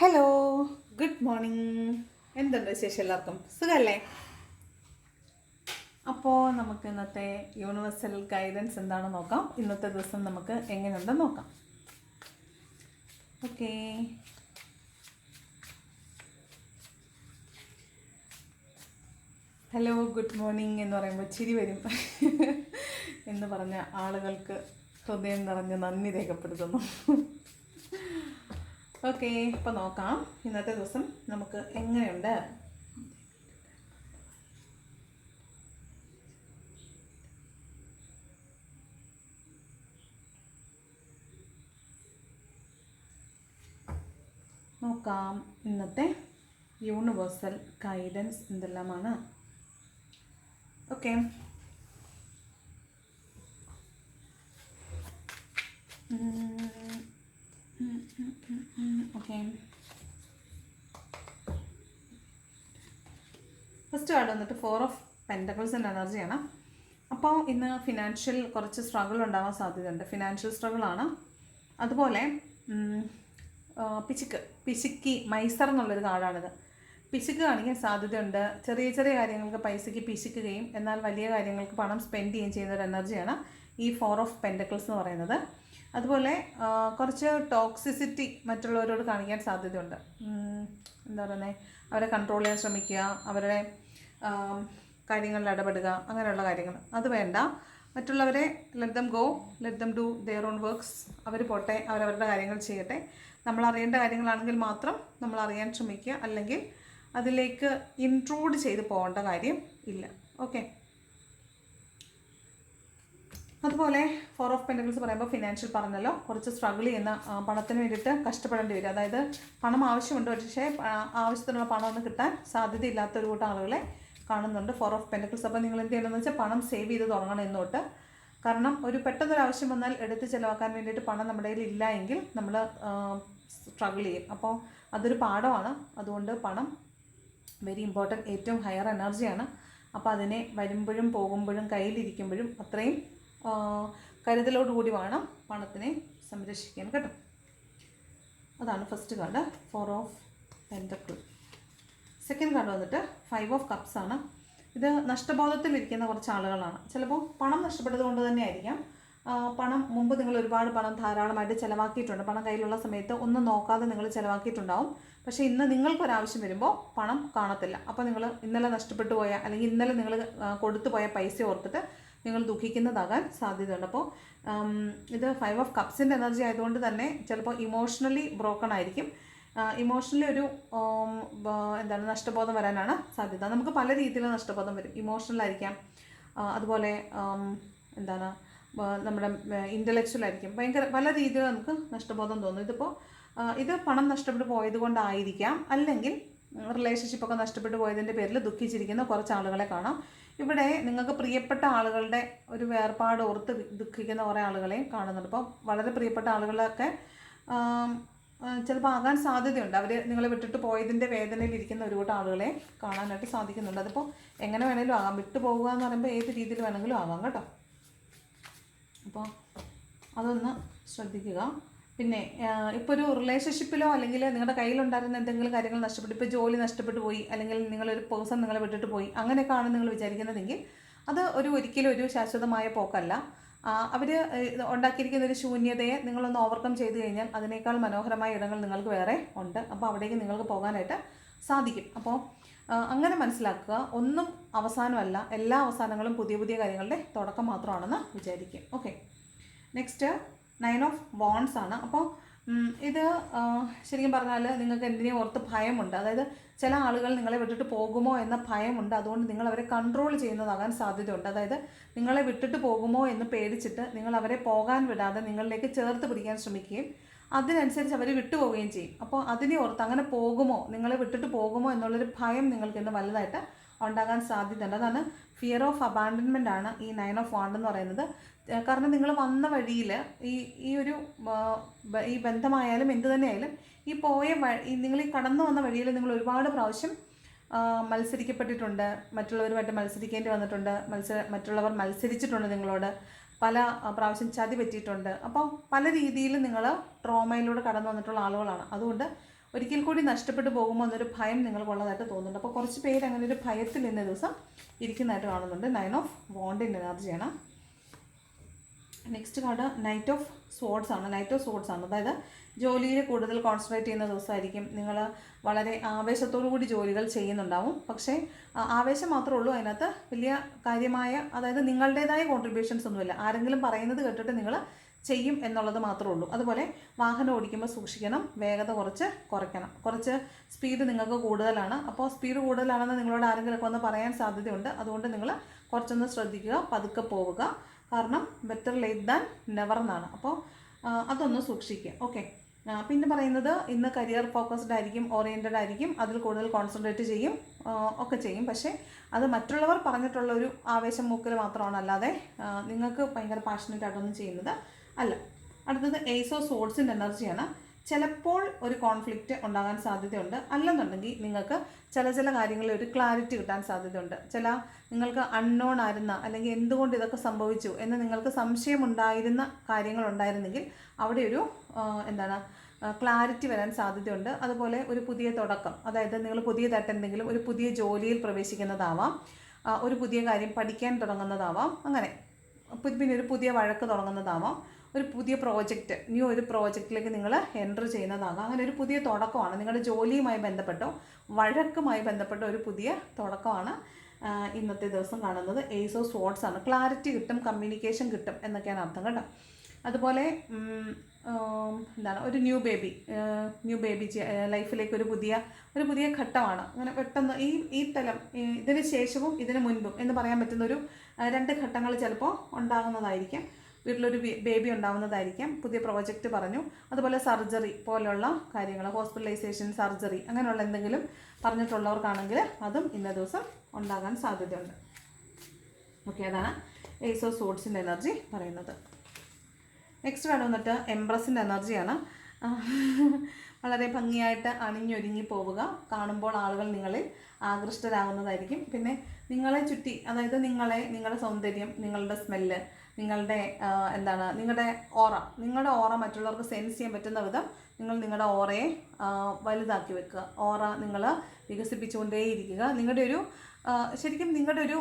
Hello good morning എന്തുണ്ട് വിശേഷം എല്ലാവർക്കും? സുഖമല്ലേ അപ്പോൾ നമുക്ക് ഇന്നത്തെ യൂണിവേഴ്സൽ ഗൈഡൻസ് എന്താണെന്ന് നോക്കാം. ഇന്നത്തെ ദിവസം നമുക്ക് എങ്ങനെയുണ്ടെന്ന് നോക്കാം. ഓക്കേ ഹലോ ഗുഡ് മോർണിംഗ് എന്ന് പറയുമ്പോൾ ചിരി വരും. എന്ന് പറഞ്ഞ ആളുകൾക്ക് ഹൃദയം നിറഞ്ഞ് നന്ദി രേഖപ്പെടുത്തുന്നു. ഓക്കെ ഇപ്പോൾ നോക്കാം. ഇന്നത്തെ ദിവസം നമുക്ക് എങ്ങനെയുണ്ട്? നോക്കാം. ഇന്നത്തെ യൂണിവേഴ്സൽ ഗൈഡൻസ് എന്തെല്ലാമാണ്? ഓക്കെ. ഓക്കെ ഫസ്റ്റ് കാർഡ് വന്നിട്ട് ഫോർ ഓഫ് പെന്റക്കിൾസിന്റെ എനർജിയാണ് അപ്പോൾ ഇന്ന് ഫിനാൻഷ്യൽ കുറച്ച് സ്ട്രഗിൾ ഉണ്ടാവാൻ സാധ്യതയുണ്ട്. ഫിനാൻഷ്യൽ സ്ട്രഗിളാണ് അതുപോലെ പിശുക്ക്. പിശുക്കി മൈസർ എന്നുള്ളൊരു കാർഡാണിത്. പിശുക്ക് കാണിക്കാൻ സാധ്യതയുണ്ട്. ചെറിയ ചെറിയ കാര്യങ്ങൾക്ക് പൈസയ്ക്ക് പിശുക്കുകയും എന്നാൽ വലിയ കാര്യങ്ങൾക്ക് പണം സ്പെൻഡ് ചെയ്യുകയും ചെയ്യുന്ന ഒരു എനർജിയാണ് ഈ ഫോർ ഓഫ് പെന്റക്കിൾസ് എന്ന് പറയുന്നത്. അതുപോലെ കുറച്ച് ടോക്സിസിറ്റി മറ്റുള്ളവരോട് കാണിക്കാൻ സാധ്യതയുണ്ട്. എന്താ പറയുന്നത് അവരെ കൺട്രോൾ ചെയ്യാൻ ശ്രമിക്കുക അവരുടെ കാര്യങ്ങളിൽ ഇടപെടുക അങ്ങനെയുള്ള കാര്യങ്ങൾ. അത് വേണ്ട. മറ്റുള്ളവരെ let them go let them do their own works അവർ പോട്ടെ അവരവരുടെ കാര്യങ്ങൾ ചെയ്യട്ടെ. നമ്മൾ അറിയേണ്ട കാര്യങ്ങളാണെങ്കിൽ മാത്രം നമ്മൾ അറിയാൻ ശ്രമിക്കുക. അല്ലെങ്കിൽ അതിലേക്ക് ഇൻട്രൂഡ് ചെയ്ത് പോകേണ്ട കാര്യം ഇല്ല. ഓക്കെ അതുപോലെ ഫോർ ഓഫ് പെന്റക്കിൾസ് പറയുമ്പോൾ ഫിനാൻഷ്യൽ പറഞ്ഞല്ലോ. കുറച്ച് സ്ട്രഗിൾ ചെയ്യുന്ന പണത്തിന് വേണ്ടിയിട്ട് കഷ്ടപ്പെടേണ്ടി വരും. അതായത് പണം ആവശ്യമുണ്ട് പക്ഷേ ആവശ്യത്തിനുള്ള പണം ഒന്നും കിട്ടാൻ സാധ്യതയില്ലാത്ത ഒരു കൂട്ടം ആളുകളെ കാണുന്നുണ്ട് ഫോർ ഓഫ് പെന്റക്കിൾസ് അപ്പോൾ നിങ്ങൾ എന്ത് ചെയ്യണമെന്ന് വെച്ചാൽ പണം സേവ് ചെയ്ത് തുടങ്ങണം എന്നോട്ട്. കാരണം ഒരു പെട്ടെന്നൊരു ആവശ്യം വന്നാൽ എടുത്ത് ചിലവാക്കാൻ വേണ്ടിയിട്ട് പണം നമ്മുടെ കയ്യിൽ ഇല്ല എങ്കിൽ നമ്മൾ സ്ട്രഗിൾ ചെയ്യും. അപ്പോൾ അതൊരു പാഠമാണ്. അതുകൊണ്ട് പണം വെരി ഇമ്പോർട്ടന്റ് ഏറ്റവും ഹയർ എനർജിയാണ് അപ്പോൾ അതിനെ വരുമ്പോഴും പോകുമ്പോഴും കയ്യിലിരിക്കുമ്പോഴും അത്രയും കരുതലോടുകൂടി വേണം പണത്തിനെ സംരക്ഷിക്കാൻ കേട്ടോ. അതാണ് first card four of pentacle second card വന്നിട്ട് ഫൈവ് ഓഫ് കപ്സ് ആണ്. ഇത് നഷ്ടബോധത്തിലിരിക്കുന്ന കുറച്ച് ആളുകളാണ്. ചിലപ്പോൾ പണം നഷ്ടപ്പെട്ടത് കൊണ്ട് തന്നെ ആയിരിക്കാം. പണം മുമ്പ് നിങ്ങൾ ഒരുപാട് പണം ധാരാളമായിട്ട് ചിലവാക്കിയിട്ടുണ്ട്. പണം കയ്യിലുള്ള സമയത്ത് ഒന്നും നോക്കാതെ നിങ്ങൾ ചിലവാക്കിയിട്ടുണ്ടാവും. പക്ഷേ ഇന്ന് നിങ്ങൾക്കൊരാവശ്യം വരുമ്പോൾ പണം കാണത്തില്ല. അപ്പോൾ നിങ്ങൾ ഇന്നലെ നഷ്ടപ്പെട്ടു പോയ അല്ലെങ്കിൽ ഇന്നലെ നിങ്ങൾ കൊടുത്തു പോയ പൈസ ഓർത്തിട്ട് നിങ്ങൾ ദുഃഖിക്കുന്നതാകാൻ സാധ്യതയുണ്ട്. അപ്പോൾ ഇത് ഫൈവ് ഓഫ് കപ്സിന്റെ എനർജി ആയതുകൊണ്ട് തന്നെ ചിലപ്പോൾ ഇമോഷണലി ബ്രോക്കൺ ആയിരിക്കും. ഇമോഷണലി ഒരു എന്താണ് നഷ്ടബോധം വരാനാണ് സാധ്യത. നമുക്ക് പല രീതിയിലുള്ള നഷ്ടബോധം വരും. ഇമോഷണൽ ആയിരിക്കാം. അതുപോലെ എന്താണ് നമ്മുടെ ഇന്റലക്ച്വൽ ആയിരിക്കും. ഭയങ്കര പല രീതിയിൽ നമുക്ക് നഷ്ടബോധം തോന്നും. ഇതിപ്പോൾ ഇത് പണം നഷ്ടപ്പെട്ടു പോയത് കൊണ്ടായിരിക്കാം. അല്ലെങ്കിൽ റിലേഷൻഷിപ്പൊക്കെ നഷ്ടപ്പെട്ടു പോയതിന്റെ പേരിൽ ദുഃഖിച്ചിരിക്കുന്ന കുറച്ച് ആളുകളെ കാണാം. ഇവിടെ നിങ്ങൾക്ക് പ്രിയപ്പെട്ട ആളുകളുടെ ഒരു വേർപാട് ഓർത്ത് ദുഃഖിക്കുന്ന കുറേ ആളുകളെയും കാണുന്നുണ്ട്. അപ്പോൾ വളരെ പ്രിയപ്പെട്ട ആളുകളൊക്കെ ചിലപ്പോൾ ആകാൻ സാധ്യതയുണ്ട്. അവർ നിങ്ങളെ വിട്ടിട്ട് പോയതിന്റെ വേദനയിൽ ഇരിക്കുന്ന ഒരു കൂട്ടം ആളുകളെ കാണാനായിട്ട് സാധിക്കുന്നുണ്ട്. അതിപ്പോൾ എങ്ങനെ വേണമെങ്കിലും ആകാം. വിട്ടു പോകുക എന്ന് പറയുമ്പോൾ ഏത് രീതിയിൽ വേണമെങ്കിലും ആകാം കേട്ടോ. അപ്പോൾ അതൊന്ന് ശ്രദ്ധിക്കുക. പിന്നെ ഇപ്പോൾ ഒരു റിലേഷൻഷിപ്പിലോ അല്ലെങ്കിൽ നിങ്ങളുടെ കയ്യിലുണ്ടായിരുന്ന എന്തെങ്കിലും കാര്യങ്ങൾ നഷ്ടപ്പെട്ടു ഇപ്പോൾ ജോലി നഷ്ടപ്പെട്ടു പോയി അല്ലെങ്കിൽ നിങ്ങളൊരു പേഴ്സൺ നിങ്ങളെ വിട്ടിട്ട് പോയി അങ്ങനെയൊക്കെയാണ് നിങ്ങൾ വിചാരിക്കുന്നതെങ്കിൽ അത് ഒരു ഒരിക്കലും ഒരു ശാശ്വതമായ പോക്കല്ല. അവർ ഉണ്ടാക്കിയിരിക്കുന്ന ഒരു ശൂന്യതയെ നിങ്ങളൊന്ന് ഓവർകം ചെയ്ത് കഴിഞ്ഞാൽ അതിനേക്കാൾ മനോഹരമായ ഇടങ്ങൾ നിങ്ങൾക്ക് വേറെ ഉണ്ട്. അപ്പോൾ അവിടേക്ക് നിങ്ങൾക്ക് പോകാനായിട്ട് സാധിക്കും. അപ്പോൾ അങ്ങനെ മനസ്സിലാക്കുക. ഒന്നും അവസാനമല്ല എല്ലാ അവസാനങ്ങളും പുതിയ പുതിയ കാര്യങ്ങളുടെ തുടക്കം മാത്രമാണെന്ന് വിചാരിക്കും. ഓക്കെ നെക്സ്റ്റ് നയൻ ഓഫ് ബോൺസ് ആണ്. അപ്പോൾ ഇത് ശരിക്കും പറഞ്ഞാൽ നിങ്ങൾക്ക് എന്തിനേയും ഓർത്ത് ഭയമുണ്ട്. അതായത് ചില ആളുകൾ നിങ്ങളെ വിട്ടിട്ട് പോകുമോ എന്ന ഭയമുണ്ട്. അതുകൊണ്ട് നിങ്ങൾ അവരെ കൺട്രോൾ ചെയ്യുന്നതാകാൻ സാധ്യതയുണ്ട്. അതായത് നിങ്ങളെ വിട്ടിട്ട് പോകുമോ എന്ന് പേടിച്ചിട്ട് നിങ്ങൾ അവരെ പോകാൻ വിടാതെ നിങ്ങളിലേക്ക് ചേർത്ത് പിടിക്കാൻ ശ്രമിക്കുകയും അതിനനുസരിച്ച് അവർ വിട്ടുപോവുകയും ചെയ്യും. അപ്പോൾ അതിനെ ഓർത്ത് അങ്ങനെ പോകുമോ നിങ്ങളെ വിട്ടിട്ട് പോകുമോ എന്നുള്ളൊരു ഭയം നിങ്ങൾക്ക് ഇന്ന് വലുതായിട്ട് ഉണ്ടാകാൻ സാധ്യതയുണ്ട്. അതാണ് ഫിയർ ഓഫ് അബാൻഡൻമെന്റ് ആണ് ഈ നയൻ ഓഫ് വാണ്ട് എന്ന് പറയുന്നത്. കാരണം നിങ്ങൾ വന്ന വഴിയിൽ ഈ ഈ ഒരു ഈ ബന്ധമായാലും എന്ത് തന്നെയായാലും ഈ പോയ വഴി നിങ്ങൾ ഈ കടന്നു വന്ന വഴിയിൽ നിങ്ങൾ ഒരുപാട് പ്രാവശ്യം മത്സരിക്കപ്പെട്ടിട്ടുണ്ട്. മറ്റുള്ളവരുമായിട്ട് മത്സരിക്കേണ്ടി വന്നിട്ടുണ്ട്. മത്സര മറ്റുള്ളവർ മത്സരിച്ചിട്ടുണ്ട് നിങ്ങളോട്. പല പ്രാവശ്യം ചതി പറ്റിയിട്ടുണ്ട്. അപ്പോൾ പല രീതിയിൽ നിങ്ങൾ ട്രോമയിലൂടെ കടന്നു വന്നിട്ടുള്ള ആളുകളാണ്. അതുകൊണ്ട് ഒരിക്കൽ കൂടി നഷ്ടപ്പെട്ടു പോകുമ്പോൾ എന്നൊരു ഭയം നിങ്ങൾക്കുള്ളതായിട്ട് തോന്നുന്നുണ്ട്. അപ്പോൾ കുറച്ച് പേര് അങ്ങനെ ഒരു ഭയത്തിൽ ഇന്ന ദിവസം ഇരിക്കുന്നതായിട്ട് കാണുന്നുണ്ട്. നയൻ ഓഫ് വോണ്ടിന്റെ എനർജിയാണ് next card knight of swords ആണ്. നൈറ്റ് ഓഫ് സോഡ്സ് ആണ്. അതായത് ജോലിയിൽ കൂടുതൽ കോൺസെൻട്രേറ്റ് ചെയ്യുന്ന ദിവസമായിരിക്കും. നിങ്ങൾ വളരെ ആവേശത്തോടു കൂടി ജോലികൾ ചെയ്യുന്നുണ്ടാവും. പക്ഷേ ആവേശം മാത്രമേ ഉള്ളൂ. അതിനകത്ത് വലിയ കാര്യമായ അതായത് നിങ്ങളുടേതായ കോൺട്രിബ്യൂഷൻസ് ഒന്നുമില്ല. ആരെങ്കിലും പറയുന്നത് കേട്ടിട്ട് നിങ്ങൾ ചെയ്യും എന്നുള്ളത് മാത്രമേ ഉള്ളൂ. അതുപോലെ വാഹനം ഓടിക്കുമ്പോൾ സൂക്ഷിക്കണം വേഗത കുറച്ച് കുറയ്ക്കണം. കുറച്ച് സ്പീഡ് നിങ്ങൾക്ക് കൂടുതലാണ്. അപ്പോൾ സ്പീഡ് കൂടുതലാണെന്ന് നിങ്ങളോട് ആരെങ്കിലുമൊക്കെ വന്ന് പറയാൻ സാധ്യതയുണ്ട്. അതുകൊണ്ട് നിങ്ങൾ കുറച്ചൊന്ന് ശ്രദ്ധിക്കുക പതുക്കെ പോവുക. കാരണം ബെറ്റർ ലേറ്റ് ദാൻ നെവർ എന്നാണ്. അപ്പോൾ അതൊന്ന് സൂക്ഷിക്കുക. ഓക്കെ പിന്നെ പറയുന്നത് ഇന്ന് കരിയർ ഫോക്കസ്ഡ് ആയിരിക്കും ഓറിയന്റഡ് ആയിരിക്കും അതിൽ കൂടുതൽ കോൺസെൻട്രേറ്റ് ചെയ്യും ഒക്കെ ചെയ്യും. പക്ഷേ അത് മറ്റുള്ളവർ പറഞ്ഞിട്ടുള്ള ഒരു ആവേശം മൂക്കൽ മാത്രമാണ്. അല്ലാതെ നിങ്ങൾക്ക് ഭയങ്കര പാഷനറ്റ് ആയിട്ടൊന്നും ചെയ്യുന്നത് അല്ല. അടുത്തത് ഏസ് ഓഫ് സോഡ്സിന്റെ എനർജിയാണ് ചിലപ്പോൾ ഒരു കോൺഫ്ലിക്റ്റ് ഉണ്ടാകാൻ സാധ്യതയുണ്ട്. അല്ലെന്നുണ്ടെങ്കിൽ നിങ്ങൾക്ക് ചില ചില കാര്യങ്ങളിൽ ഒരു ക്ലാരിറ്റി കിട്ടാൻ സാധ്യതയുണ്ട്. ചില നിങ്ങൾക്ക് അൺനോൺ ആയിരുന്ന അല്ലെങ്കിൽ എന്തുകൊണ്ട് ഇതൊക്കെ സംഭവിച്ചു എന്ന് നിങ്ങൾക്ക് സംശയമുണ്ടായിരുന്ന കാര്യങ്ങളുണ്ടായിരുന്നെങ്കിൽ അവിടെ ഒരു എന്താണ് ക്ലാരിറ്റി വരാൻ സാധ്യതയുണ്ട്. അതുപോലെ ഒരു പുതിയ തുടക്കം. അതായത് നിങ്ങൾ പുതിയതായിട്ട് എന്തെങ്കിലും ഒരു പുതിയ ജോലിയിൽ പ്രവേശിക്കുന്നതാവാം. ഒരു പുതിയ കാര്യം പഠിക്കാൻ തുടങ്ങുന്നതാവാം. അങ്ങനെ. പിന്നെ ഒരു പുതിയ വഴക്ക് തുടങ്ങുന്നതാവാം. ഒരു പുതിയ പ്രോജക്റ്റ് ന്യൂ ഒരു പ്രോജക്റ്റിലേക്ക് നിങ്ങൾ എന്റർ ചെയ്യുന്നതാകാം അങ്ങനെ ഒരു പുതിയ തുടക്കമാണ്. നിങ്ങളുടെ ജോലിയുമായി ബന്ധപ്പെട്ടോ വഴക്കുമായി ബന്ധപ്പെട്ട ഒരു പുതിയ തുടക്കമാണ് ഇന്നത്തെ ദിവസം കാണുന്നത്. ഏസ് ഓഫ് സ്പോർട്സ് ആണ്. ക്ലാരിറ്റി കിട്ടും കമ്മ്യൂണിക്കേഷൻ കിട്ടും എന്നൊക്കെയാണ് അർത്ഥം കേട്ടോ. അതുപോലെ എന്താണ് ഒരു ന്യൂ ബേബി ന്യൂ ബേബി ലൈഫിലേക്ക് ഒരു പുതിയ ഒരു പുതിയ ഘട്ടമാണ്. അങ്ങനെ പെട്ടെന്ന് ഈ ഈ തലം ഇതിന് ശേഷവും ഇതിന് മുൻപും എന്ന് പറയാൻ പറ്റുന്ന ഒരു രണ്ട് ഘട്ടങ്ങൾ ചിലപ്പോൾ ഉണ്ടാകുന്നതായിരിക്കാം. വീട്ടിലൊരു ബേബി ഉണ്ടാവുന്നതായിരിക്കാം. പുതിയ പ്രോജക്റ്റ് പറഞ്ഞു. അതുപോലെ സർജറി പോലെയുള്ള കാര്യങ്ങൾ ഹോസ്പിറ്റലൈസേഷൻ സർജറി അങ്ങനെയുള്ള എന്തെങ്കിലും പറഞ്ഞിട്ടുള്ളവർക്കാണെങ്കിൽ അതും ഇന്ന ദിവസം ഉണ്ടാകാൻ സാധ്യതയുണ്ട്. ഓക്കെ അതാണ് ഏസ് ഓഫ് സോഡ്സിന്റെ എനർജി പറയുന്നത്. നെക്സ്റ്റ് വേണം വന്നിട്ട് എംബ്രസിന്റെ എനർജിയാണ് വളരെ ഭംഗിയായിട്ട് അണിഞ്ഞൊരുങ്ങി പോവുക. കാണുമ്പോൾ ആളുകൾ നിങ്ങളിൽ ആകൃഷ്ടരാകുന്നതായിരിക്കും. പിന്നെ നിങ്ങളെ ചുറ്റി അതായത് നിങ്ങളെ നിങ്ങളുടെ സൗന്ദര്യം നിങ്ങളുടെ സ്മെല്ല് നിങ്ങളുടെ എന്താണ് നിങ്ങളുടെ ഓറ നിങ്ങളുടെ ഓറ മറ്റുള്ളവർക്ക് സെൻസ് ചെയ്യാൻ പറ്റുന്ന വിധം നിങ്ങൾ നിങ്ങളുടെ ഓറയെ വലുതാക്കി വെക്കുക. ഓറ നിങ്ങൾ വികസിപ്പിച്ചുകൊണ്ടേയിരിക്കുക. നിങ്ങളുടെ ഒരു ശരിക്കും നിങ്ങളുടെ ഒരു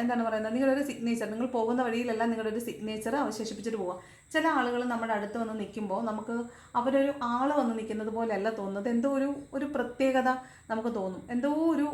എന്താണ് പറയുന്നത് നിങ്ങളുടെ ഒരു സിഗ്നേച്ചർ നിങ്ങൾ പോകുന്ന വഴിയിലെല്ലാം നിങ്ങളുടെ ഒരു സിഗ്നേച്ചർ അവശേഷിപ്പിച്ചിട്ട് പോവുക. ചില ആളുകൾ നമ്മുടെ അടുത്ത് വന്ന് നിൽക്കുമ്പോൾ നമുക്ക് അവരൊരു ആൾ വന്ന് നിൽക്കുന്നത് പോലെയല്ല തോന്നുന്നത്. എന്തോ ഒരു ഒരു പ്രത്യേകത നമുക്ക് തോന്നും. എന്തോ ഒരു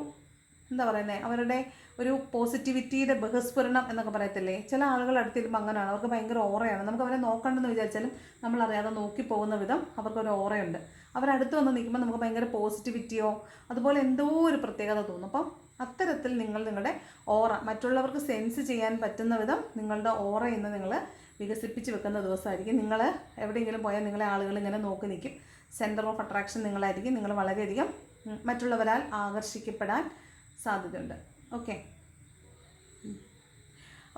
എന്താ പറയുന്നത് അവരുടെ ഒരു പോസിറ്റിവിറ്റിയുടെ ബഹസ്ഫുരണം എന്നൊക്കെ പറയത്തില്ലേ? ചില ആളുകൾ അടുത്തിരുമ്പോൾ അങ്ങനെയാണ്. അവർക്ക് ഭയങ്കര ഓറയാണ്. നമുക്ക് അവരെ നോക്കണ്ടെന്ന് വിചാരിച്ചാലും നമ്മളറിയാതെ നോക്കി പോകുന്ന വിധം അവർക്കൊരു ഓറയുണ്ട്. അവരടുത്ത് വന്ന് നിൽക്കുമ്പോൾ നമുക്ക് ഭയങ്കര പോസിറ്റിവിറ്റിയോ അതുപോലെ എന്തോ ഒരു പ്രത്യേകത തോന്നും. അപ്പം അത്തരത്തിൽ നിങ്ങൾ നിങ്ങളുടെ ഓറ മറ്റുള്ളവർക്ക് സെൻസ് ചെയ്യാൻ പറ്റുന്ന വിധം നിങ്ങളുടെ ഓറ ഇന്ന് നിങ്ങൾ വികസിപ്പിച്ച് വെക്കുന്ന ദിവസമായിരിക്കും. നിങ്ങൾ എവിടെയെങ്കിലും പോയാൽ നിങ്ങളെ ആളുകൾ ഇങ്ങനെ നോക്കി നിൽക്കും. സെന്റർ ഓഫ് അട്രാക്ഷൻ നിങ്ങളായിരിക്കും. നിങ്ങൾ വളരെയധികം മറ്റുള്ളവരാൽ ആകർഷിക്കപ്പെടാൻ സാധ്യതയുണ്ട്. ഓക്കെ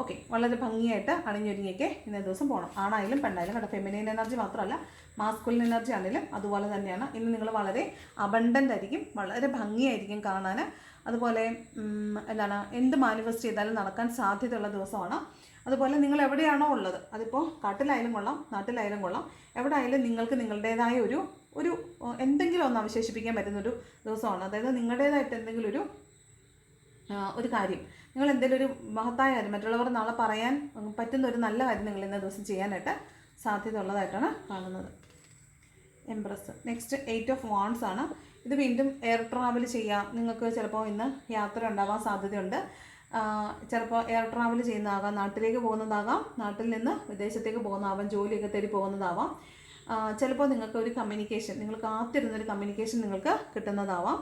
ഓക്കെ വളരെ ഭംഗിയായിട്ട് അണിഞ്ഞൊരുങ്ങിയൊക്കെ ഇന്നേ ദിവസം പോകണം ആണായാലും പെണ്ണായാലും കേട്ടോ ഫെമിനൈൻ എനർജി മാത്രമല്ല മാസ്കുലിൻ എനർജി ആണെങ്കിലും അതുപോലെ തന്നെയാണ്. ഇന്ന് നിങ്ങൾ വളരെ അബണ്ടന്റ് ആയിരിക്കും വളരെ ഭംഗിയായിരിക്കും കാണാൻ. അതുപോലെ എന്താണ് എന്ത് മാനിഫെസ്റ്റ് ചെയ്താലും നടക്കാൻ സാധ്യതയുള്ള ദിവസമാണ്. അതുപോലെ നിങ്ങൾ എവിടെയാണോ ഉള്ളത് അതിപ്പോൾ കാട്ടിലായാലും കൊള്ളാം നാട്ടിലായാലും കൊള്ളാം എവിടെ ആയാലും നിങ്ങൾക്ക് നിങ്ങളുടേതായ ഒരു ഒരു എന്തെങ്കിലും ഒന്ന് അവശേഷിപ്പിക്കാൻ പറ്റുന്നൊരു ദിവസമാണ്. അതായത് നിങ്ങളുടേതായിട്ട് എന്തെങ്കിലും ഒരു ഒരു കാര്യം. നിങ്ങൾ എന്തെങ്കിലും ഒരു മഹത്തായ കാര്യം മറ്റുള്ളവർ നാളെ പറയാൻ പറ്റുന്ന ഒരു നല്ല കാര്യം നിങ്ങൾ ഇന്ന ദിവസം ചെയ്യാനായിട്ട് സാധ്യത ഉള്ളതായിട്ടാണ് കാണുന്നത്. Empress next eight of wands ആണ്. ഇത് വീണ്ടും എയർ ട്രാവൽ ചെയ്യാം. നിങ്ങൾക്ക് ചിലപ്പോൾ ഇന്ന് യാത്ര ഉണ്ടാവാൻ സാധ്യതയുണ്ട്. ചിലപ്പോൾ എയർ ട്രാവൽ ചെയ്യുന്നതാകാം നാട്ടിലേക്ക് പോകുന്നതാകാം നാട്ടിൽ നിന്ന് വിദേശത്തേക്ക് പോകുന്നതാവാം ജോലിയൊക്കെ തേടി പോകുന്നതാവാം. ചിലപ്പോൾ നിങ്ങൾക്ക് ഒരു കമ്മ്യൂണിക്കേഷൻ നിങ്ങൾ കാത്തിരുന്നൊരു കമ്മ്യൂണിക്കേഷൻ നിങ്ങൾക്ക് കിട്ടുന്നതാവാം.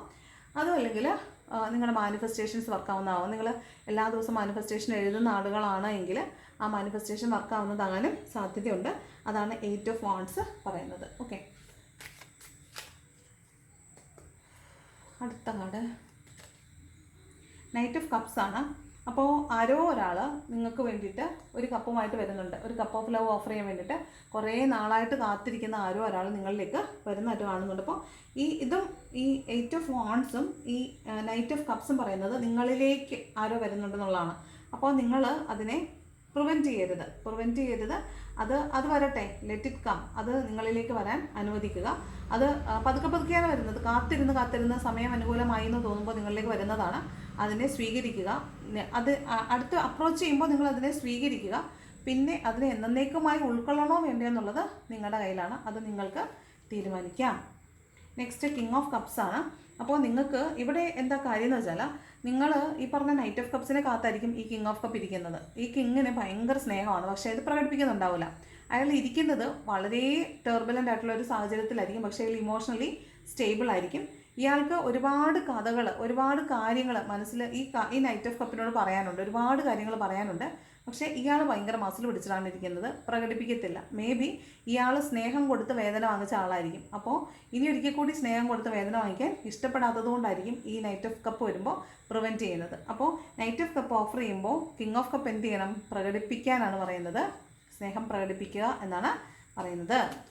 അതും അല്ലെങ്കിൽ നിങ്ങളുടെ മാനിഫെസ്റ്റേഷൻസ് വർക്കാവുന്നതാവും നിങ്ങൾ എല്ലാ ദിവസവും മാനിഫെസ്റ്റേഷൻ എഴുതുന്ന ആളുകളാണ് എങ്കിൽ ആ മാനിഫെസ്റ്റേഷൻ വർക്കാവുന്നതാകാനും സാധ്യതയുണ്ട്. അതാണ് എയ്റ്റ് ഓഫ് വാൺസ് പറയുന്നത്. ഓക്കെ അടുത്ത കാർഡ് നൈറ്റ് ഓഫ് കപ്സ് ആണ്. അപ്പോൾ ആരോ ഒരാൾ നിങ്ങൾക്ക് വേണ്ടിയിട്ട് ഒരു കപ്പുമായിട്ട് വരുന്നുണ്ട്. ഒരു കപ്പ് ഓഫ് ലവ് ഓഫർ ചെയ്യാൻ വേണ്ടിയിട്ട് കുറേ നാളായിട്ട് കാത്തിരിക്കുന്ന ആരോ ഒരാൾ നിങ്ങളിലേക്ക് വരുന്നതായിട്ട് കാണുന്നുണ്ട്. അപ്പോൾ ഈ ഇതും ഈ എയ്റ്റ് ഓഫ് വാൺസും ഈ നൈറ്റ് ഓഫ് കപ്സും പറയുന്നത് നിങ്ങളിലേക്ക് ആരോ വരുന്നുണ്ടെന്നുള്ളതാണ് അപ്പോൾ നിങ്ങൾ അതിനെ പ്രിവെന്റ് ചെയ്യരുത്. പ്രിവെന്റ് ചെയ്യരുത്. അത് അത് വരട്ടെ. ലെറ്റ് ഇറ്റ് കം അത് നിങ്ങളിലേക്ക് വരാൻ അനുവദിക്കുക. അത് പതുക്കെ പതുക്കെയാണ് വരുന്നത്. കാത്തിരുന്ന് കാത്തിരുന്ന് സമയം അനുകൂലമായി എന്ന് തോന്നുമ്പോൾ നിങ്ങളിലേക്ക് വരുന്നതാണ്. അതിനെ സ്വീകരിക്കുക. അത് അടുത്ത് അപ്രോച്ച് ചെയ്യുമ്പോൾ നിങ്ങൾ അതിനെ സ്വീകരിക്കുക. പിന്നെ അതിനെ എന്നേക്കുമായി ഉൾക്കൊള്ളണോ വേണ്ടോ എന്നുള്ളത് നിങ്ങളുടെ കയ്യിലാണ്. അത് നിങ്ങൾക്ക് തീരുമാനിക്കാം. നെക്സ്റ്റ് കിങ് ഓഫ് കപ്സ് ആണ്. അപ്പോൾ നിങ്ങൾക്ക് ഇവിടെ എന്താ കാര്യം എന്ന് വെച്ചാൽ നിങ്ങൾ ഈ പറഞ്ഞ നൈറ്റ് ഓഫ് കപ്സിനെ കാത്തായിരിക്കും ഈ കിങ് ഓഫ് കപ്പ് ഇരിക്കുന്നത്. ഈ കിങ്ങിന് ഭയങ്കര സ്നേഹമാണ്. പക്ഷേ ഇത് പ്രകടിപ്പിക്കുന്നുണ്ടാവില്ല. അയാൾ ഇരിക്കുന്നത് വളരെ ടെർബലന്റ് ആയിട്ടുള്ള ഒരു സാഹചര്യത്തിലായിരിക്കും. പക്ഷേ അയാൾ ഇമോഷണലി സ്റ്റേബിൾ ആയിരിക്കും. ഇയാൾക്ക് ഒരുപാട് കഥകൾ ഒരുപാട് കാര്യങ്ങൾ മനസ്സിൽ ഈ ഈ നൈറ്റ് ഓഫ് കപ്പിനോട് പറയാനുണ്ട്. ഒരുപാട് കാര്യങ്ങൾ പറയാനുണ്ട്. പക്ഷേ ഇയാൾ ഭയങ്കര മസിൽ പിടിച്ചിട്ടാണ് ഇരിക്കുന്നത്. പ്രകടിപ്പിക്കത്തില്ല. മേ ബി ഇയാൾ സ്നേഹം കൊടുത്ത് വേദന വാങ്ങിച്ച ആളായിരിക്കും. അപ്പോൾ ഇനി ഒരിക്കൽ കൂടി സ്നേഹം കൊടുത്ത് വേദന വാങ്ങിക്കാൻ ഇഷ്ടപ്പെടാത്തത് കൊണ്ടായിരിക്കും ഈ നൈറ്റ് ഓഫ് കപ്പ് വരുമ്പോൾ പ്രിവെന്റ് ചെയ്യുന്നത്. അപ്പോൾ നൈറ്റ് ഓഫ് കപ്പ് ഓഫർ ചെയ്യുമ്പോൾ കിങ് ഓഫ് കപ്പ് എന്ത് ചെയ്യണം? പ്രകടിപ്പിക്കാനാണ് പറയുന്നത്. സ്നേഹം പ്രകടിപ്പിക്കുക എന്നാണ് പറയുന്നത്.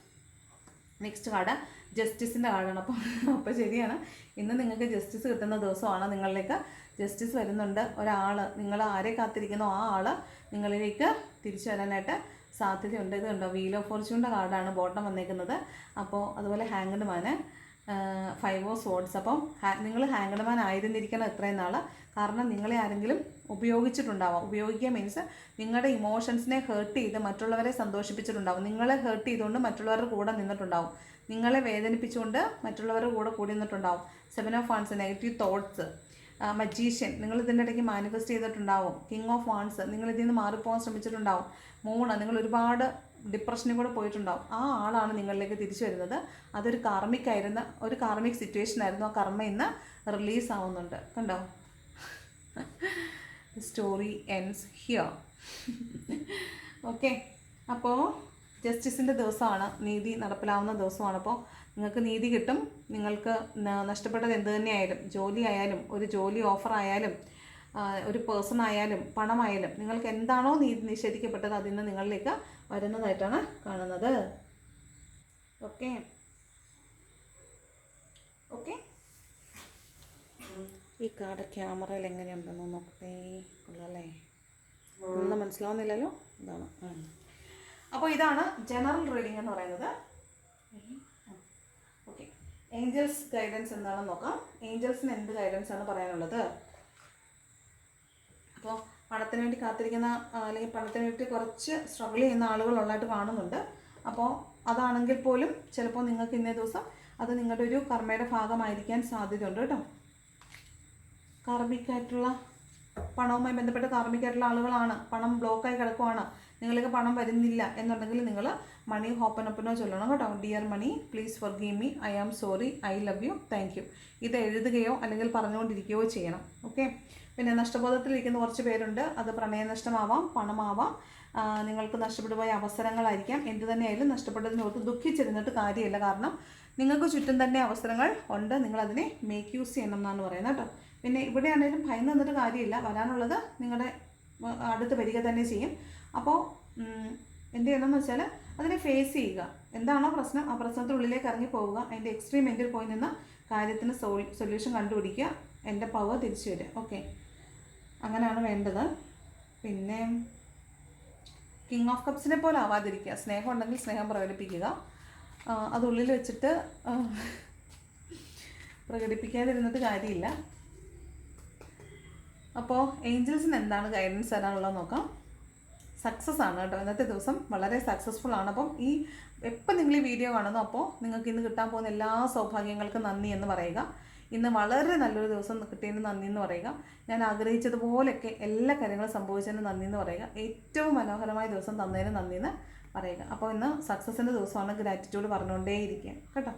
നെക്സ്റ്റ് കാർഡ് ജസ്റ്റിസിന്റെ കാർഡാണ് അപ്പോൾ അപ്പോൾ ശരിയാണ്. ഇന്ന് നിങ്ങൾക്ക് ജസ്റ്റിസ് കിട്ടുന്ന ദിവസമാണ് നിങ്ങളിലേക്ക്. ജസ്റ്റിസ് വരുന്നുണ്ട്. ഒരാൾ നിങ്ങൾ ആരെ കാത്തിരിക്കുന്നോ? ആ ആൾ നിങ്ങളിലേക്ക് തിരിച്ചു വരാനായിട്ട് സാധ്യതയുണ്ട്. ഇത് കണ്ടോ വീൽ ഓഫ് ഫോർച്യൂണിന്റെ കാർഡാണ് ബോട്ടം വന്നേക്കുന്നത്. അപ്പോൾ അതുപോലെ hanged man five of swords അപ്പം നിങ്ങൾ ഹാങ്ഡ് മാൻ ആയിരുന്നിരിക്കണം ഇത്രയും നാൾ കാരണം നിങ്ങളെ ആരെങ്കിലും ഉപയോഗിച്ചിട്ടുണ്ടാവാം. ഉപയോഗിക്കുക മീൻസ് നിങ്ങളുടെ ഇമോഷൻസിനെ ഹേർട്ട് ചെയ്ത് മറ്റുള്ളവരെ സന്തോഷിപ്പിച്ചിട്ടുണ്ടാവും. നിങ്ങളെ ഹേർട്ട് ചെയ്തുകൊണ്ട് മറ്റുള്ളവരുടെ കൂടെ നിന്നിട്ടുണ്ടാവും. നിങ്ങളെ വേദനിപ്പിച്ചുകൊണ്ട് മറ്റുള്ളവരുടെ കൂടെ കൂടി നിന്നിട്ടുണ്ടാവും. Seven of wands negative thoughts magician നിങ്ങൾ ഇതിന്റെ ഇടയ്ക്ക് മാനിഫെസ്റ്റ് ചെയ്തിട്ടുണ്ടാവും. കിങ് ഓഫ് വാൺസ് നിങ്ങൾ ഇതിൽ നിന്ന് മാറിപ്പോകാൻ ശ്രമിച്ചിട്ടുണ്ടാവും. മൂണ് നിങ്ങൾ ഒരുപാട് ഡിപ്രഷനിൽ കൂടെ പോയിട്ടുണ്ടാവും. ആ ആളാണ് നിങ്ങളിലേക്ക് തിരിച്ചു വരുന്നത്. അതൊരു കാർമിക് ഒരു കാർമിക് സിറ്റുവേഷൻ ആയിരുന്നു ആ കർമ്മ ഇന്ന് റിലീസ് ആവുന്നുണ്ട്. കണ്ടോ? സ്റ്റോറി എൻഡ്സ് ഹിയർ ഓക്കെ അപ്പോൾ ജസ്റ്റിസിന്റെ ദിവസമാണ് നീതി നടപ്പിലാവുന്ന ദിവസമാണ്. അപ്പോൾ നിങ്ങൾക്ക് നീതി കിട്ടും. നിങ്ങൾക്ക് നഷ്ടപ്പെട്ടത് എന്ത് തന്നെയായാലും ജോലി ആയാലും ഒരു ജോലി ഓഫർ ആയാലും ഒരു പേഴ്സൺ ആയാലും പണമായാലും നിങ്ങൾക്ക് എന്താണോ നീതി നിഷേധിക്കപ്പെട്ടത് അതിൽ നിന്ന് നിങ്ങളിലേക്ക് വരുന്നതായിട്ടാണ് കാണുന്നത്. ഓക്കെ. ഓക്കെ. ഈ കാർഡ് ക്യാമറയിൽ എങ്ങനെയുണ്ടെന്ന് നോക്കേ ഉള്ളല്ലേ ഒന്നും മനസ്സിലാവുന്നില്ലല്ലോ? ഇതാണ്. അപ്പോൾ ഇതാണ് ജനറൽ റീഡിംഗ് എന്ന് പറയുന്നത്. ഓക്കെ. ഏഞ്ചൽസ് ഗൈഡൻസ് എന്താണെന്ന് നോക്കാം. ഏഞ്ചൽസിന് എന്ത് ഗൈഡൻസ് ആണ് പറയാനുള്ളത്? അപ്പോൾ പണത്തിന് വേണ്ടി കാത്തിരിക്കുന്ന അല്ലെങ്കിൽ പണത്തിന് വേണ്ടി കുറച്ച് സ്ട്രഗിൾ ചെയ്യുന്ന ആളുകളുള്ളതായിട്ട് കാണുന്നുണ്ട്. അപ്പോൾ അതാണെങ്കിൽ പോലും ചിലപ്പോൾ നിങ്ങൾക്ക് ഇന്നേ ദിവസം അത് നിങ്ങളുടെ ഒരു കർമ്മയുടെ ഭാഗമായിരിക്കാൻ സാധ്യതയുണ്ട് കേട്ടോ. കാർമിക്കായിട്ടുള്ള പണവുമായി ബന്ധപ്പെട്ട കാർമിക്കായിട്ടുള്ള ആളുകളാണ്. പണം ബ്ലോക്കായി കിടക്കുവാണ്. നിങ്ങൾക്ക് പണം വരുന്നില്ല എന്നുണ്ടെങ്കിൽ നിങ്ങൾ മണി ഹോപ്പനൊപ്പനോ ചൊല്ലണം കേട്ടോ. Dear money please forgive me I am sorry I love you thank you ഇത് എഴുതുകയോ അല്ലെങ്കിൽ പറഞ്ഞുകൊണ്ടിരിക്കുകയോ ചെയ്യണം. ഓക്കെ പിന്നെ നഷ്ടബോധത്തിലിരിക്കുന്ന കുറച്ച് പേരുണ്ട്. അത് പ്രണയനഷ്ടമാവാം പണമാവാം. നിങ്ങൾക്ക് നഷ്ടപ്പെട്ടു പോയ അവസരങ്ങളായിരിക്കാം. എന്ത് തന്നെയായാലും നഷ്ടപ്പെട്ടതിനോർത്ത് ദുഃഖിച്ചിരുന്നിട്ട് കാര്യമില്ല. കാരണം നിങ്ങൾക്ക് ചുറ്റും തന്നെ അവസരങ്ങൾ ഉണ്ട്. നിങ്ങളതിനെ മേക്ക് യൂസ് ചെയ്യണം എന്നാണ് പറയുന്നത് കേട്ടോ. പിന്നെ ഇവിടെയാണെങ്കിലും ഭയന്ന് നിന്നിട്ട് കാര്യമില്ല. വരാനുള്ളത് നിങ്ങളുടെ അടുത്ത് വരിക തന്നെ ചെയ്യും. അപ്പോൾ എന്ത് ചെയ്യണമെന്ന് വെച്ചാൽ അതിനെ ഫേസ് ചെയ്യുക. എന്താണോ പ്രശ്നം ആ പ്രശ്നത്തിനുള്ളിലേക്ക് ഇറങ്ങി പോവുക. അതിന്റെ എക്സ്ട്രീം എൻഡിൽ പോയി നിന്ന് കാര്യത്തിന് സൊല്യൂഷൻ കണ്ടുപിടിക്കുക. എന്റെ പവർ തിരിച്ചു വരിക. ഓക്കെ അങ്ങനെയാണ് വേണ്ടത്. പിന്നെ കിങ് ഓഫ് കപ്സിനെ പോലെ ആവാതിരിക്കുക. സ്നേഹം ഉണ്ടെങ്കിൽ സ്നേഹം പ്രകടിപ്പിക്കുക. അത് ഉള്ളിൽ വെച്ചിട്ട് പ്രകടിപ്പിക്കാതിരുന്നിട്ട് കാര്യമില്ല. അപ്പോൾ ഏഞ്ചൽസിന് എന്താണ് ഗൈഡൻസ് തരാനുള്ളത് നോക്കാം. സക്സസ് ആണ് കേട്ടോ. ഇന്നത്തെ ദിവസം വളരെ സക്സസ്ഫുൾ ആണ്. അപ്പം ഈ എപ്പോൾ നിങ്ങൾ ഈ വീഡിയോ കാണുന്നു അപ്പോൾ നിങ്ങൾക്ക് ഇന്ന് കിട്ടാൻ പോകുന്ന എല്ലാ സൗഭാഗ്യങ്ങൾക്കും നന്ദി എന്ന് പറയുക. ഇന്ന് വളരെ നല്ലൊരു ദിവസം കിട്ടിയതിന് നന്ദി എന്ന് പറയുക. ഞാൻ ആഗ്രഹിച്ചതുപോലെയൊക്കെ എല്ലാ കാര്യങ്ങളും സംഭവിച്ചതിന് നന്ദി എന്ന് പറയുക. ഏറ്റവും മനോഹരമായ ദിവസം തന്നതിന് നന്ദി എന്ന് പറയുക. അപ്പോൾ ഇന്ന് സക്സസിന്റെ ദിവസമാണ് ഗ്രാറ്റിറ്റ്യൂഡ് പറഞ്ഞുകൊണ്ടേയിരിക്കുക. കേട്ടോ?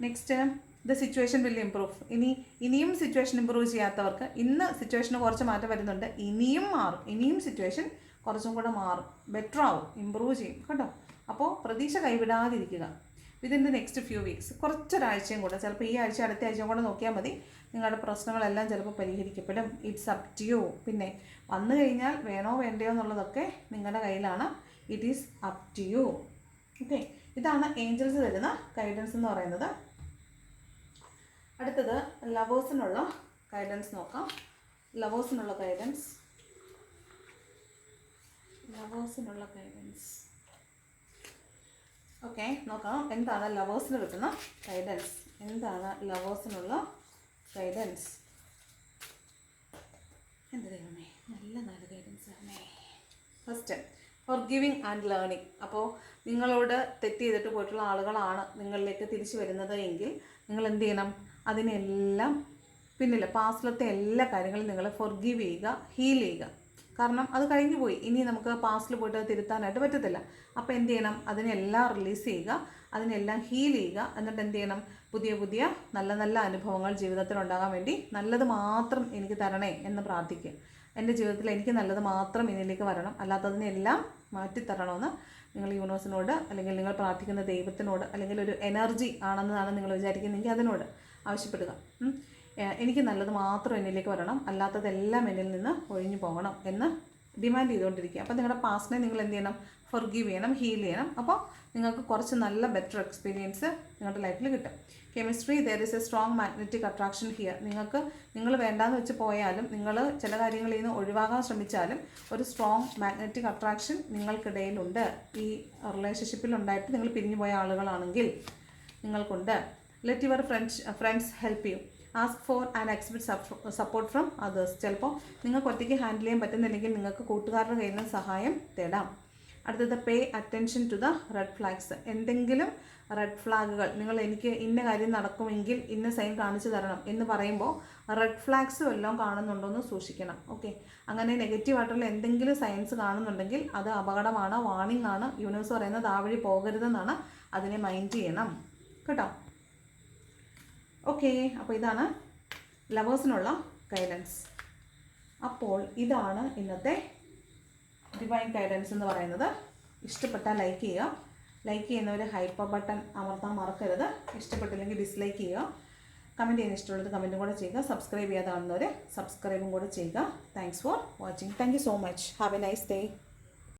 Next the situation will improve ഇനി ഇനിയും സിറ്റുവേഷൻ ഇമ്പ്രൂവ് ചെയ്യാത്തവർക്ക് ഇന്ന് സിറ്റുവേഷന് കുറച്ച് മാറ്റം വരുന്നുണ്ട്. ഇനിയും മാറും. ഇനിയും സിറ്റുവേഷൻ കുറച്ചും കൂടെ മാറും. ബെറ്റർ ആവും. ഇമ്പ്രൂവ് ചെയ്യും. കേട്ടോ? അപ്പോൾ പ്രതീക്ഷ കൈവിടാതിരിക്കുക. Within the next few weeks കുറച്ചൊരാഴ്ചയും കൂടെ ചിലപ്പോൾ ഈ ആഴ്ച അടുത്ത ആഴ്ചയും കൂടെ നോക്കിയാൽ മതി. നിങ്ങളുടെ പ്രശ്നങ്ങളെല്ലാം ചിലപ്പോൾ പരിഹരിക്കപ്പെടും. ഇറ്റ്സ് അപ് ടു യു പിന്നെ വന്നു കഴിഞ്ഞാൽ വേണോ വേണ്ടയോ എന്നുള്ളതൊക്കെ നിങ്ങളുടെ കയ്യിലാണ്. It is up to you okay ഇതാണ് ഏഞ്ചൽസ് തരുന്ന ഗൈഡൻസ് എന്ന് പറയുന്നത്. അടുത്തത് ലവേഴ്സിനുള്ള ഗൈഡൻസ് നോക്കാം. ലവേഴ്സിനുള്ള ഗൈഡൻസ് ലവേഴ്സിനുള്ള ഗൈഡൻസ് ഓക്കെ നോക്കാം. എന്താണ് ലവേഴ്സിന് കിട്ടുന്ന ഗൈഡൻസ് എന്താണ് ലവേഴ്സിനുള്ള ഗൈഡൻസ് എന്ത് നല്ല നല്ല ഗൈഡൻസ് ആണേ. First forgiving and learning അപ്പോൾ നിങ്ങളോട് തെറ്റ് ചെയ്തിട്ട് പോയിട്ടുള്ള ആളുകളാണ് നിങ്ങളിലേക്ക് തിരിച്ചു വരുന്നത് എങ്കിൽ നിങ്ങൾ എന്ത് ചെയ്യണം? അതിനെല്ലാം പിന്നില്ല പാസ്റ്റിലത്തെ എല്ലാ കാര്യങ്ങളും നിങ്ങൾ ഫോർഗീവ് ചെയ്യുക ഹീൽ ചെയ്യുക. കാരണം അത് കഴിഞ്ഞു പോയി. ഇനി നമുക്ക് പാസ്റ്റിൽ പോയിട്ട് തിരുത്താനായിട്ട് പറ്റത്തില്ല. അപ്പോൾ എന്ത് ചെയ്യണം? അതിനെല്ലാം റിലീസ് ചെയ്യുക. അതിനെല്ലാം ഹീൽ ചെയ്യുക. എന്നിട്ട് എന്ത് ചെയ്യണം? പുതിയ പുതിയ നല്ല നല്ല അനുഭവങ്ങൾ ജീവിതത്തിൽ ഉണ്ടാകാൻ വേണ്ടി നല്ലത് മാത്രം എനിക്ക് തരണേ എന്ന് പ്രാർത്ഥിക്കുക. എന്റെ ജീവിതത്തിൽ എനിക്ക് നല്ലത് മാത്രം ഇതിലേക്ക് വരണം. അല്ലാത്തതിനെല്ലാം മാറ്റിത്തരണമെന്ന് നിങ്ങൾ യൂണിവേഴ്സിനോട് അല്ലെങ്കിൽ നിങ്ങൾ പ്രാർത്ഥിക്കുന്ന ദൈവത്തിനോട് അല്ലെങ്കിൽ ഒരു എനർജി ആണെന്നാണ് നിങ്ങൾ വിചാരിക്കുന്നതെങ്കിൽ അതിനോട് ആവശ്യപ്പെടുക. എനിക്ക് നല്ലത് മാത്രം എന്നിലേക്ക് വരണം. അല്ലാത്തതെല്ലാം എന്നിൽ നിന്ന് ഒഴിഞ്ഞു പോകണം എന്ന് ഡിമാൻഡ് ചെയ്തുകൊണ്ടിരിക്കുക. അപ്പോൾ നിങ്ങളുടെ പാസ്റ്റിനെ നിങ്ങൾ എന്ത് ചെയ്യണം? ഫൊർഗീവ് ചെയ്യണം ഹീൽ ചെയ്യണം. അപ്പോൾ നിങ്ങൾക്ക് കുറച്ച് നല്ല ബെറ്റർ എക്സ്പീരിയൻസ് നിങ്ങളുടെ ലൈഫിൽ കിട്ടും. Chemistry there is a strong magnetic attraction here നിങ്ങൾക്ക് നിങ്ങൾ വേണ്ടാന്ന് വെച്ച് പോയാലും നിങ്ങൾ ചില കാര്യങ്ങളിൽ നിന്ന് ഒഴിവാകാൻ ശ്രമിച്ചാലും ഒരു സ്ട്രോങ് മാഗ്നറ്റിക് അട്രാക്ഷൻ നിങ്ങൾക്കിടയിലുണ്ട്. ഈ റിലേഷൻഷിപ്പിൽ ഉണ്ടായിട്ട് നിങ്ങൾ പിരിഞ്ഞു പോയ ആളുകളാണെങ്കിൽ നിങ്ങൾക്കുണ്ട്. Let your friends friends help you ask for and expect support from others ചിലപ്പോൾ നിങ്ങൾക്ക് ഒറ്റയ്ക്ക് ഹാൻഡിൽ ചെയ്യാൻ പറ്റുന്നില്ലെങ്കിൽ നിങ്ങൾക്ക് കൂട്ടുകാരുടെ കയ്യിൽ നിന്ന് സഹായം തേടാം. അടുത്തത് pay attention to the red flags എന്തെങ്കിലും റെഡ് ഫ്ലാഗുകൾ നിങ്ങൾ എനിക്ക് ഇന്ന കാര്യം നടക്കുമെങ്കിൽ ഇന്ന സൈൻ കാണിച്ചു തരണം എന്ന് പറയുമ്പോൾ റെഡ് ഫ്ലാഗ്സ് വല്ലതും കാണുന്നുണ്ടോ എന്ന് സൂക്ഷിക്കണം. ഓക്കെ അങ്ങനെ നെഗറ്റീവായിട്ടുള്ള എന്തെങ്കിലും സയൻസ് കാണുന്നുണ്ടെങ്കിൽ അത് അപകടമാണ് വാണിംഗ് ആണ്. യൂണിവേഴ്സ് പറയുന്നത് ആ വഴി പോകരുതെന്നാണ് അതിനെ മൈൻഡ് ചെയ്യണം. കേട്ടോ? ഓക്കെ അപ്പോൾ ഇതാണ് ലവേഴ്സിനുള്ള ഗൈഡൻസ് അപ്പോൾ ഇതാണ് ഇന്നത്തെ ഡിവൈൻ ഗൈഡൻസ് എന്ന് പറയുന്നത്. ഇഷ്ടപ്പെട്ടാൽ ലൈക്ക് ചെയ്യുക. ലൈക്ക് ചെയ്യുന്നവർ ഹൈപ്പർ ബട്ടൺ അമർത്താൻ മറക്കരുത്. ഇഷ്ടപ്പെട്ടില്ലെങ്കിൽ ഡിസ്ലൈക്ക് ചെയ്യുക. കമന്റ് ചെയ്യാൻ ഇഷ്ടമുള്ളത് കമന്റും കൂടെ ചെയ്യുക. സബ്സ്ക്രൈബ് ചെയ്യാതെ കാണുന്നവർ സബ്സ്ക്രൈബും കൂടെ ചെയ്യുക. Thanks for watching thank so much have a nice day